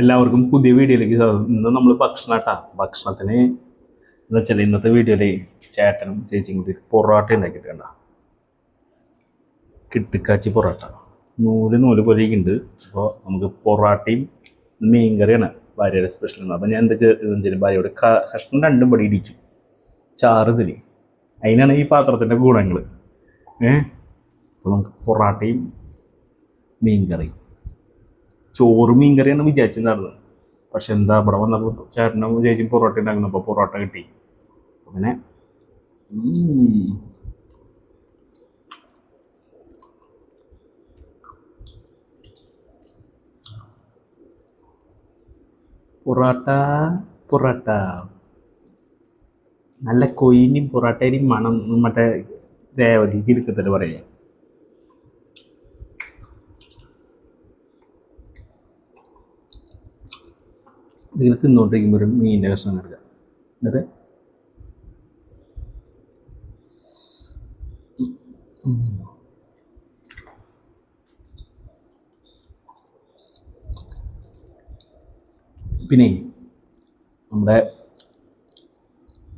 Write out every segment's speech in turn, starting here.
എല്ലാവർക്കും പുതിയ വീഡിയോയിലേക്ക് സ്വാഗതം. ഇന്ന് നമ്മൾ ഭക്ഷണട്ടാ ഭക്ഷണത്തിന് എന്ന് വെച്ചാൽ ഇന്നത്തെ വീഡിയോയിൽ ചേട്ടനും ചേച്ചിയും കൂടി പൊറോട്ട ഉണ്ടാക്കിയിട്ട് കണ്ട കിട്ടിക്കാച്ചി പൊറോട്ട. നൂൽ നൂൽ പൊരിക്കുന്നുണ്ട് അപ്പോൾ നമുക്ക് പൊറോട്ടയും മീൻ കറിയാണ് ഭാര്യയുടെ സ്പെഷ്യൽ അപ്പോൾ ഞാൻ എന്താ വെച്ചാൽ ഭാര്യയോട് കഷ്ണം രണ്ടും പടി ഇടിച്ചു. ചാറ് തിരി അതിനാണ് ഈ പാത്രത്തിന്റെ ഗുണങ്ങൾ ഏഹ് അപ്പോൾ നമുക്ക് പൊറോട്ടയും മീൻ കറിയും. ചോറ് മീൻ കറിയാണ് വിചാരിച്ചിട്ടുണ്ടായിരുന്നത് പക്ഷെ എന്താ ഇവിടെ വന്നപ്പോൾ ചേട്ടനും ചേച്ചിയും പൊറോട്ട ഉണ്ടാക്കുന്നപ്പോൾ പൊറോട്ട കിട്ടി. അങ്ങനെ. പൊറോട്ട പൊറോട്ട. നല്ല കൊയിനും പൊറോട്ടയും മണം മറ്റേ രേവതിക്ക് എടുക്കത്തില്ല പറയാ ഇതിൽ തിന്നുകൊണ്ടിരിക്കുമ്പോൾ ഒരു മീനിന്റെ കഷ്ണം എടുക്കുക എന്നിട്ട് പിന്നെ നമ്മുടെ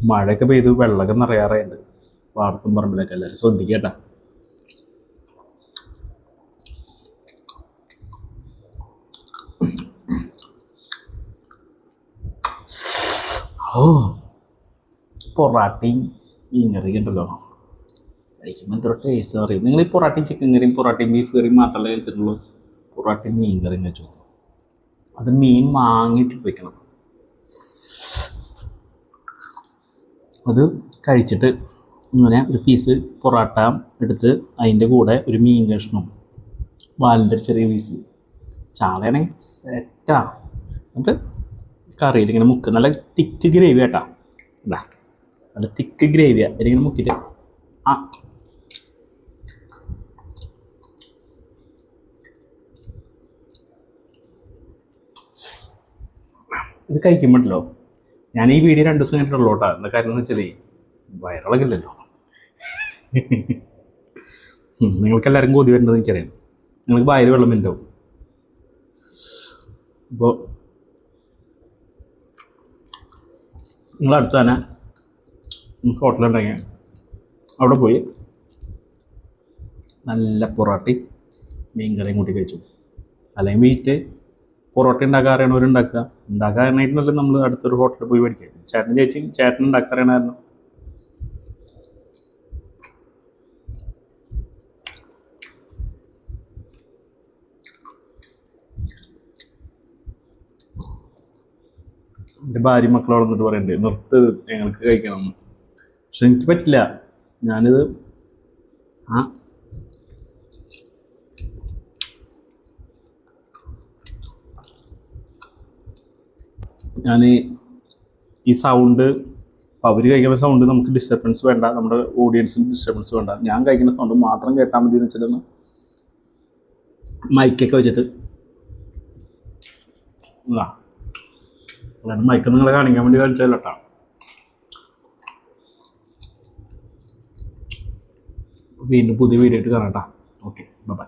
മഴയൊക്കെ പെയ്തു വെള്ളമൊക്കെ നിറയാറായുണ്ട് വാർത്തും പറമ്പിലൊക്കെ എല്ലാവരും ശ്രദ്ധിക്കട്ടാ ഓ പൊറാട്ടയും മീൻ കറിയും ഉണ്ടല്ലോ. കഴിക്കുമ്പോൾ എന്തൊരു ടേസ്റ്റ് അറിയും. നിങ്ങൾ ഈ പൊറാട്ടയും ചിക്കൻ കറിയും പൊറാട്ടയും ബീഫ് കറിയും മാത്രമല്ല കഴിച്ചിട്ടുള്ളൂ? പൊറാട്ടയും മീൻ കറിയും കഴിച്ചു അത് മീൻ വാങ്ങിയിട്ട് വയ്ക്കണം അത് കഴിച്ചിട്ട് ഇങ്ങനെ ഒരു പീസ് പൊറാട്ട എടുത്ത് അതിന്റെ കൂടെ ഒരു മീൻ കഷ്ണം വാലിന്റെ ചെറിയ പീസ് ചാളയാണെങ്കിൽ സെറ്റാണ് എന്നിട്ട് കറിയിൽ ഇങ്ങനെ മുക്ക്. നല്ല തിക്ക് ഗ്രേവി ആട്ടാ. ഇതാ. നല്ല തിക്ക് ഗ്രേവിയാ ഇതിങ്ങനെ മുക്കിയിട്ട്. ആ. ഇത് കഴിക്കുമ്പോഴല്ലോ ഞാൻ ഈ വീഡിയോ രണ്ട് ദിവസം കഴിഞ്ഞിട്ടുള്ളൂ കേട്ടോ എന്താ കാര്യം എന്ന് വെച്ചാലേ വയറിളകില്ലല്ലോ നിങ്ങൾക്ക് എല്ലാവരും കൊതി വരുന്നത് എനിക്കറിയാം. നിങ്ങൾക്ക് വയറ് വെള്ളം ഉണ്ടാവും അപ്പോൾ നിങ്ങൾ അടുത്ത് തന്നെ ഹോട്ടലുണ്ടെങ്കിൽ അവിടെ പോയി നല്ല പൊറോട്ടയും മീൻ കറിയും കൂട്ടി കഴിച്ചു. അല്ലെങ്കിൽ വീട്ടിൽ പൊറോട്ട ഉണ്ടാക്കാൻ അറിയണവരുണ്ടാക്കുക ഉണ്ടാക്കാൻ അറിയണമെങ്കിൽ നമ്മൾ അടുത്തൊരു ഹോട്ടലിൽ പോയി മേടിക്കുക. ചേട്ടൻ ചേച്ചി ചേട്ടൻ ഉണ്ടാക്കാൻ അറിയണമായിരുന്നു എന്റെ ഭാര്യ മക്കളോട് എന്നിട്ട് പറയണ്ടേ നിർത്ത് ഞങ്ങൾക്ക് കഴിക്കണം എന്ന്. പക്ഷെ എനിക്ക് പറ്റില്ല. ഞാനിത് ആ ഞാൻ ഈ സൗണ്ട് അവർ കഴിക്കുന്ന സൗണ്ട് നമുക്ക് ഡിസ്റ്റർബൻസ് വേണ്ട നമ്മുടെ ഓഡിയൻസിന് ഡിസ്റ്റർബൻസ് വേണ്ട. ഞാൻ കഴിക്കുന്ന സൗണ്ട് മാത്രം കേട്ടാൽ മതി എന്ന് വെച്ചിട്ടൊന്ന് മൈക്കൊക്കെ വെച്ചിട്ട്. ഇതാ. അല്ലാണ്ട് മൈക്ക് നിങ്ങളെ കാണിക്കാൻ വേണ്ടി കാണിച്ചല്ലോ കേട്ടോ വീണ്ടും പുതിയ വീഡിയോ ആയിട്ട് കാണാം കേട്ടോ ഓക്കെ ബൈ